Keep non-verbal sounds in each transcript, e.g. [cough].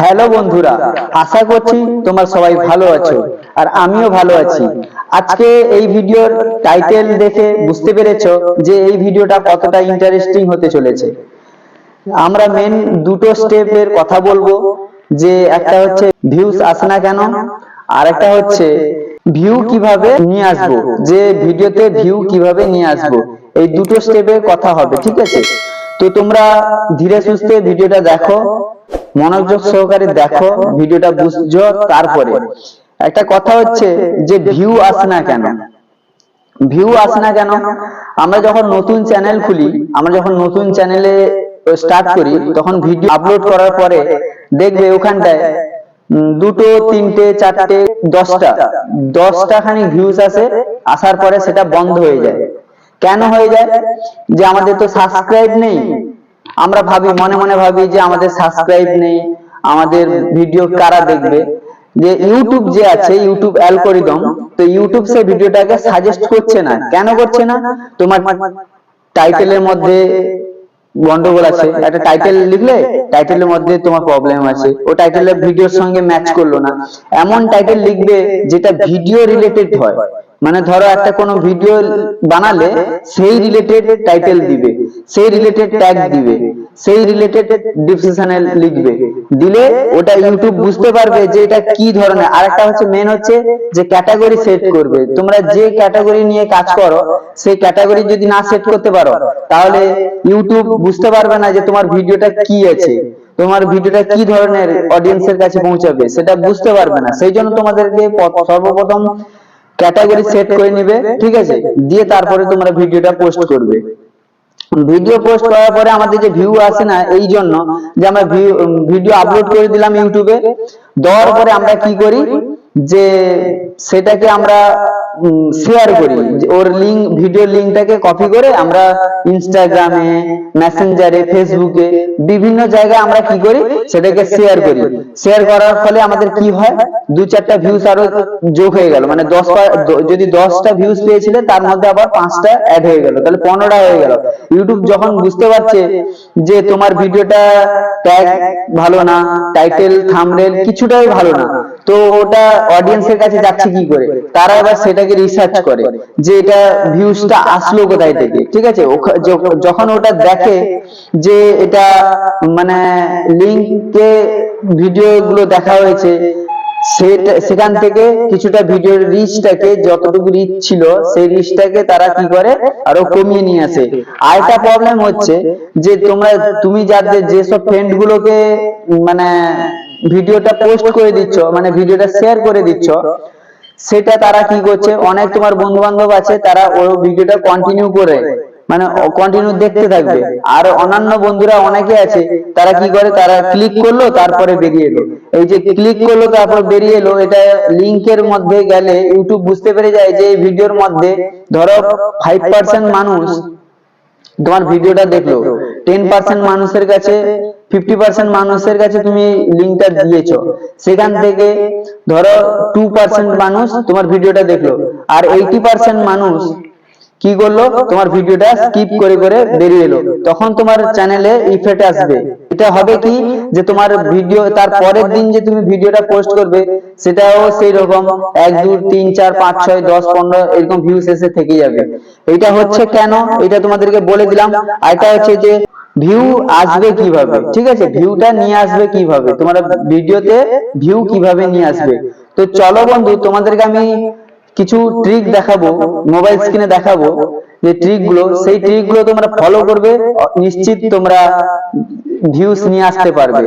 Hello বন্ধুরা, আশা করছি তোমরা সবাই ভালো আছো আর আমিও ভালো আছি। আজকে এই ভিডিওর টাইটেল দেখে বুঝতে পেরেছ যে এই ভিডিওটা কতটা ইন্টারেস্টিং হতে চলেছে। আমরা মেন দুটো স্টেপের কথা বলব, যে একটা হচ্ছে ভিউজ আসে না কেন, আর একটা হচ্ছে ভিউ কীভাবে নিয়ে আসব, যে ভিডিওতে ভিউ কীভাবে নিয়ে আসব, এই দুটো স্টেপের কথা হবে, ঠিক আছে? তো তোমরা ধীরে সুস্থে ভিডিওটা দেখো। মনোযোগ সহকারে দেখো, ভিডিওটা বুঝছ তারপরে। একটা কথা হচ্ছে যে ভিউ আসে না কেন? ভিউ আসে না কেন? আমরা যখন নতুন চ্যানেল খুলি, আমরা যখন নতুন চ্যানেলে স্টার্ট করি, তখন ভিডিও আপলোড করার পরে দেখবে ওখানটায় দুটো, তিনটে, চারটে, দশটা দশটা খানি ভিউজ আসে, আসার পরে সেটা বন্ধ হয়ে যায়। কেন হয়ে যায়? যে আমাদের তো সাবস্ক্রাইব নেই। আমরা ভাবি, মনে মনে ভাবি যে আমাদের সাবস্ক্রাইব নেই, আমাদের ভিডিও কারা দেখবে? যে ইউটিউব যে আছে ইউটিউব অ্যালগোরিদম তো ইউটিউব সেই ভিডিওটাকে সাজেস্ট করছে না। কেন করছে না? তোমার টাইটেলের মধ্যে গন্ডগোল আছে। একটা টাইটেল লিখলে টাইটেলের মধ্যে তোমার প্রবলেম আছে। ও টাইটেলের ভিডিওর সঙ্গে ম্যাচ করল না। এমন টাইটেল লিখবে যেটা ভিডিও রিলেটেড হয়। মানে ধরো একটা কোনো ভিডিও বানালে সেই রিলেটেড টাইটেল দিবে, সেই রিলেটেড ট্যাগ দিবে, সেই রিলেটেড ডিসক্রিপশনে লিখবে। দিলে ওটা ইউটিউব বুঝতে পারবে যে এটা কি ধরনের। আরেকটা হচ্ছে মেন হচ্ছে যে ক্যাটাগরি সেট করবে। তোমরা যে ক্যাটাগরি নিয়ে কাজ করো, সেই ক্যাটাগরি যদি না সেট করতে পারো, তাহলে ইউটিউব বুঝতে পারবে না যে তোমার ভিডিওটা কি আছে। তোমার ভিডিওটা কি ধরনের অডিয়েন্সের কাছে পৌঁছাবে, সেটা বুঝতে পারবে না। সেই জন্য তোমাদেরকে সর্বপ্রথম ক্যাটাগরি সেট করে নেবে ঠিক আছে? দিয়ে তারপরে তোমরা ভিডিওটা পোস্ট করবে। ভিডিও পোস্ট করার পরে আমাদের যে ভিউ আসে না এই জন্য যে আমরা ভিডিও আপলোড করে দিলাম ইউটিউবে দেওয়ার পরে আমরা কি করি? যে সেটাকে আমরা শেয়ার করি। ওর লিঙ্ক ভিডিও লিঙ্কটাকে কপি করে আমরা ইনস্টাগ্রামে মেসেঞ্জারে ফেসবুকে বিভিন্ন জায়গায় আমরা কি করি? সেটাকে শেয়ার করি। শেয়ার করার ফলে আমাদের কি হয়? দু চারটা ভিউস আরও যোগ হয়ে গেল। মানে দশ যদি দশটা ভিউস পেয়েছিলে, তার মধ্যে আবার পাঁচটা অ্যাড হয়ে গেল। তাহলে পনেরোটা হয়ে গেল। ইউটিউব যখন বুঝতে পারছে যে তোমার ভিডিওটা ট্যাগ ভালো না টাইটেল থাম্বনেল কিছুটাই ভালো না তো ওটা অডিয়েন্সের কাছে যাচ্ছে কি করে? তারা এবার সেটাকে রিসার্চ করে যে এটা ভিউজটা আসলো কোথায় থেকে, ঠিক আছে? যখন ওটা দেখে যে এটা মানে লিঙ্কে ভিডিও গুলো দেখা হয়েছে সেখান থেকে কিছুটা ভিডিওর রিচটাকে যতটুকু রিচ ছিল, সেই রিচটাকে তারা কি করে? আরও কমিয়ে নিয়ে আসে। আরেকটা প্রবলেম হচ্ছে যে তোমরা, তুমি যাদের যেসব ফ্রেন্ড গুলোকে মানে ভিডিওটা পোস্ট করে দিচ্ছ মানে ভিডিওটা শেয়ার করে দিচ্ছ সেটা তারা কি করছে অনেক তোমার বন্ধু বান্ধব আছে তারা ওই ভিডিওটা কন্টিনিউ করে মানে কন্টিনিউ দেখতে থাকবে। আর অন্যান্য বন্ধুরা অনেকে আছে তারা কি করে তারা ক্লিক করল তারপরে বেরিয়ে এলো। এই যে ক্লিক করল তারপর বেরিয়ে এলো এটা লিংকের মধ্যে গেলে ইউটিউব বুঝতে পেরে যায় যে এই ভিডিওর মধ্যে ধরো ফাইভ পার্সেন্ট মানুষ তোমার ভিডিওটা দেখল। টেন পার্সেন্ট মানুষের কাছে ফিফটি পার্সেন্ট মানুষের কাছে তুমি লিঙ্কটা দিয়েছ। সেখান থেকে ধরো টু পার্সেন্ট মানুষ তোমার ভিডিওটা দেখল। আর এইটি পার্সেন্ট মানুষ কি করল? তোমার ভিডিওটা স্কিপ করে করে বেরিয়ে এলো। তখন তোমার চ্যানেলে ইফেক্ট আসবে। এটা হবে কি যে তোমার ভিডিও, তার পরের দিন যে তুমি ভিডিওটা পোস্ট করবে, সেটাও সেই রকম এক, দুই, তিন, চার, পাঁচ, ছয়, দশ, পনেরো এরকম ভিউস এসে থেকে যাবে। এটা হচ্ছে কেন? এটা তোমাদেরকে বলে দিলাম। আর এটা হচ্ছে যে ভিউ আসবে কীভাবে? ঠিক আছে? ভিউটা নিয়ে আসবে কীভাবে? তোমরা ভিডিওতে ভিউ কীভাবে নিয়ে আসবে? তো চলো বন্ধু, তোমাদেরকে আমি কিছু ট্রিক দেখাবো মোবাইল স্ক্রিনে দেখাবো যে ট্রিকগুলো। সেই ট্রিকগুলো তোমরা ফলো করবে। নিশ্চিত তোমরা ভিউস নিয়ে আসতে পারবে।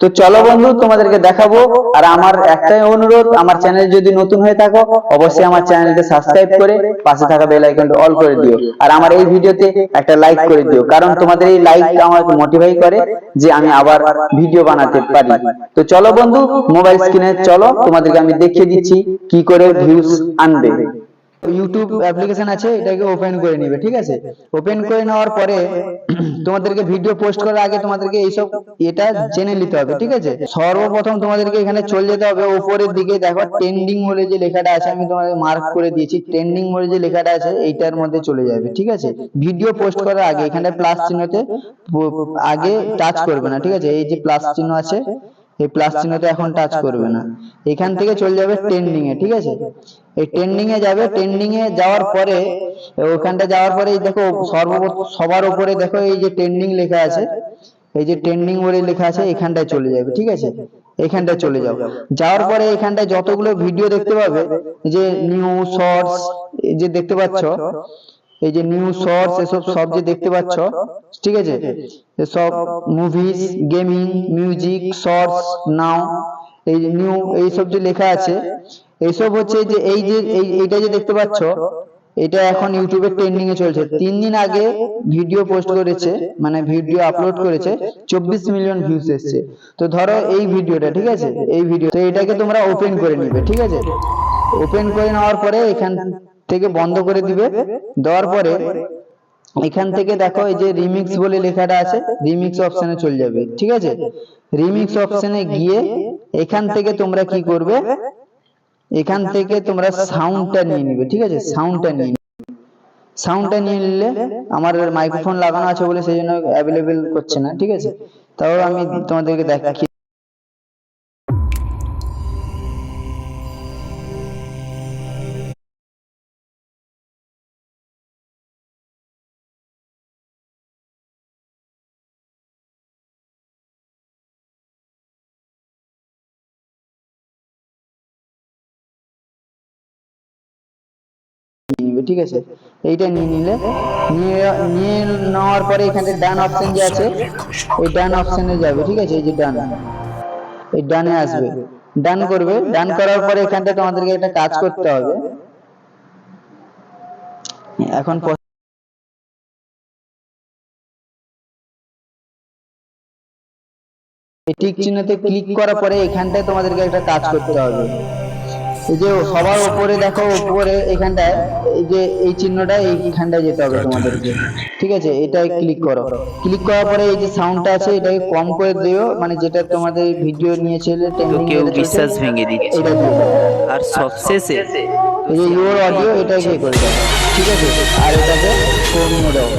তো চলো বন্ধু, তোমাদেরকে দেখাবো। আর আমার একটাই অনুরোধ, আমার চ্যানেল যদি নতুন হয়ে থাকো, অবশ্যই আমার চ্যানেলকে সাবস্ক্রাইব করে পাশে থাকা বেল আইকনটা অল করে দিও। আর আমার এই ভিডিওতে একটা লাইক করে দিও, কারণ তোমাদের এই লাইক আমাকে মোটিভাই করে যে আমি আবার ভিডিও বানাতে পারি। তো চলো বন্ধু মোবাইল স্ক্রিনে চলো, তোমাদেরকে আমি দেখিয়ে দিচ্ছি কি করে ভিউস আনবে। ইউটিউব অ্যাপ্লিকেশন আছে এটাকে ওপেন করে নিবে ঠিক আছে? ওপেন করে নেওয়ার পরে [clears throat] তোমাদেরকে ভিডিও পোস্ট করার আগে তোমাদেরকে এইসব এটা জেনে নিতে হবে ঠিক আছে? সর্বপ্রথম তোমাদেরকে এখানে চলে যেতে হবে উপরের দিকে। দেখো ট্রেন্ডিং বলে যে লেখাটা আছে আমি তোমাদের মার্ক করে দিয়েছি। ট্রেন্ডিং বলে যে লেখাটা আছে এইটার মধ্যে চলে যাবে ঠিক আছে? ভিডিও পোস্ট করার আগে এখানে প্লাস চিহ্নতে আগে টাচ করবে না ঠিক আছে? এই যে প্লাস চিহ্ন আছে এই প্লাস চিহ্নতে এখন টাচ করবে না। এখান থেকে চলে যাবে ট্রেন্ডিং এ, ঠিক আছে? এই ট্রেন্ডিং এ যাবে ট্রেন্ডিং এ যাওয়ার পরে, ওখানটা যাওয়ার পরে দেখো সর্ব সবার উপরে দেখো এই যে ট্রেন্ডিং লেখা আছে। এই যে ট্রেন্ডিং বলে লেখা আছে, এখানটায় চলে যাবে, ঠিক আছে? এখানটায় চলে যাও। যাওয়ার পরে এখানটায় যতগুলো ভিডিও দেখতে পাবে, যে নিউ শর্টস যে দেখতে পাচ্ছ এই যে নিউ শর্টস এসব সব যে দেখতে পাচ্ছ ঠিক আছে? সব মুভিজ গেমিং মিউজিক শর্টস নাও এই যে নিউ এইসব যে লেখা আছে এইসব হচ্ছে যে এই যে এই এইটা যে দেখতে পাচ্ছ এটা এখন ইউটিউবে ট্রেন্ডিং এ চলছে। তিন দিন আগে ভিডিও পোস্ট করেছে মানে ভিডিও আপলোড করেছে চব্বিশ মিলিয়ন ভিউজ এসেছে। তো ধরো এই ভিডিওটা ঠিক আছে? এই ভিডিও তো এটাকে তোমরা ওপেন করে নিবে ঠিক আছে? ওপেন করে নেওয়ার পরে এখান থেকে বন্ধ করে দিবে। দেওয়ার পরে এখান থেকে দেখো এই যে রিমিক্স বলে লেখাটা আছে রিমিক্স অপশনে চলে যাবে ঠিক আছে? রিমিক্স অপশনে গিয়ে এখান থেকে তোমরা কি করবে? এখান থেকে তোমরা সাউন্ডটা নিয়ে নিবে ঠিক আছে? সাউন্ডটা নিয়ে। সাউন্ডটা নিয়ে নিলে আমার মাইক্রোফোন লাগানো আছে বলে সেই জন্য অ্যাভেলেবেল করছে না ঠিক আছে? তাও আমি তোমাদেরকে দেখাচ্ছি ঠিক আছে? এইটা নিয়ে নিলে। নিয়ে নেওয়ার পরে এখানে ডান অপশন যে আছে, এই ডান অপশনে যাবে, ঠিক আছে? এই যে ডান। এই ডানে আসবে। ডান করবে। ডান করার পরে এখানটা তোমাদেরকে একটা কাজ করতে হবে। এখন টিক চিহ্নতে ক্লিক করার পরে এখানটায় তোমাদেরকে একটা কাজ করতে হবে। এই যে সবার উপরে দেখো উপরে এখানটায় এই যে এই চিহ্নটা এইখানটায় যেতে হবে তোমাদেরকে। ঠিক আছে এটাই ক্লিক করো। ক্লিক করার পরে এই যে সাউন্ডটা আছে এটাকে কম করে দিও মানে যেটা তোমাদের ভিডিও নিয়েছিলে কেউ বিশ্বাস ভেঙে দিচ্ছে। আর সবশেষে এই যে ইউর অডিও এটা ইয়ে করে দাও। ঠিক আছে? আর এটাকে কমিয়ে দাও।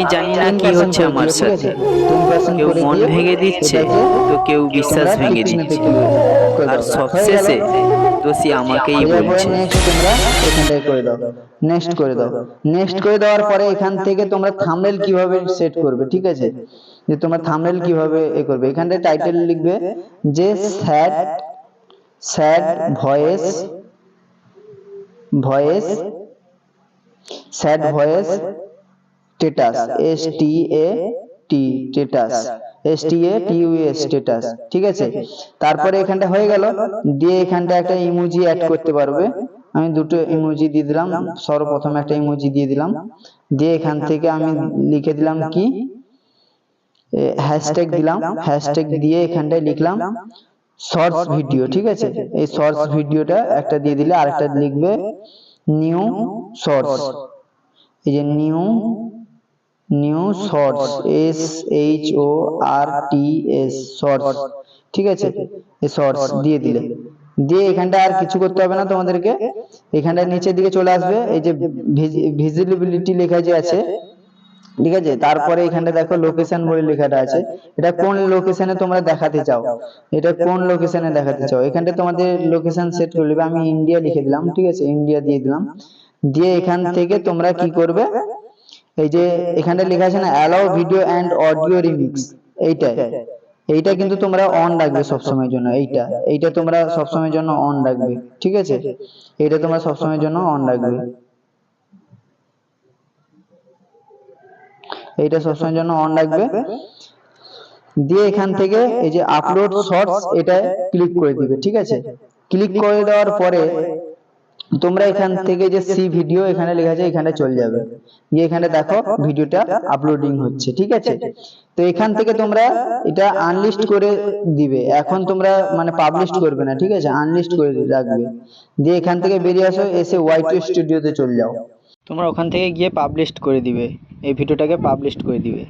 আমি জানি না কি হচ্ছে আমার সাথে। কেউ মন ভেঙে দিচ্ছে তো কেউ বিশ্বাস ভেঙে দিচ্ছে। আর সবশেষে? দোষী আমাকেই বলছে। নেক্সট তোমরা এখানটায় করে দাও। নেক্সট করে দাও। নেক্সট করে দেওয়ার পরে এখান থেকে তোমরা থাম্বনেল কীভাবে সেট করবে ঠিক আছে? যে তোমরা থাম্বনেল কীভাবে এ করবে। এখানটায় টাইটেল লিখবে যে sad sad voice voice sad voice status S T A T status S T A T U S status ঠিক আছে? তারপরে এখানটা হয়ে গেল, দিয়ে এখানটা একটা ইমোজি অ্যাড করতে পারবে। আমি দুটো ইমোজি দিয়ে দিলাম, সর্বপ্রথম একটা ইমোজি দিয়ে দিলাম। দিয়ে এখান থেকে আমি লিখে দিলাম কি? হ্যাশট্যাগ দিলাম হ্যাশট্যাগ দিয়ে এখানটায় লিখলাম শর্টস ভিডিও ঠিক আছে? এই শর্টস ভিডিওটা একটা দিয়ে দিলে আরেকটা লিখবে নিউ শর্টস এই যে new new shorts S H O R T S shorts ঠিক আছে? এই শর্টস দিয়ে দিলে। দিয়ে এখানটা আর কিছু করতে হবে না তোমাদেরকে। এখানটা নিচের দিকে চলে আসবে। এই যে ভিজিবিলিটি লেখা যে আছে ঠিক আছে? তারপরে এখানটা দেখো লোকেশন বলে লেখাটা আছে। এটা কোন লোকেশনে তোমরা দেখাতে চাও? এটা কোন লোকেশনে দেখাতে চাও? এখানটা তোমাদের লোকেশন সেট করে আমি ইন্ডিয়া লিখে দিলাম ঠিক আছে? ইন্ডিয়া দিয়ে দিলাম। দিয়ে এখান থেকে তোমরা কি করবে? এই যে এখানটা লেখা আছে না allow video and audio remix এইটা এইটা কিন্তু তোমরা অন রাখবে সব সময়ের জন্য। এইটা। এইটা। তোমরা সব সময়ের জন্য অন রাখবে। ঠিক আছে? এইটা তোমরা সব সময়ের জন্য অন রাখবে। এইটা সবসময়ের জন্য অন রাখবে। দিয়ে এখান থেকে এই যে আপলোড শর্টস এটা ক্লিক করে দিবে। ঠিক আছে? ক্লিক করে দেওয়ার পরে তোমরা এখান থেকে যে সি ভিডিও এখানে লেখা আছে, এখানে চলে যাবে। গিয়ে এখানে দেখো ভিডিওটা আপলোডিং হচ্ছে, ঠিক আছে? তো এখান থেকে তোমরা এটা আনলিস্ট করে দিবে। এখন তোমরা মানে পাবলিশ করবে না, ঠিক আছে? আনলিস্ট করে রাখবে। দিয়ে এখান থেকে বেরিয়ে আসো, এসে ওয়াইটি স্টুডিওতে চলে যাও। তোমরা ওখান থেকে গিয়ে পাবলিশ করে দিবে। এই ভিডিওটাকে পাবলিশ করে দিবে।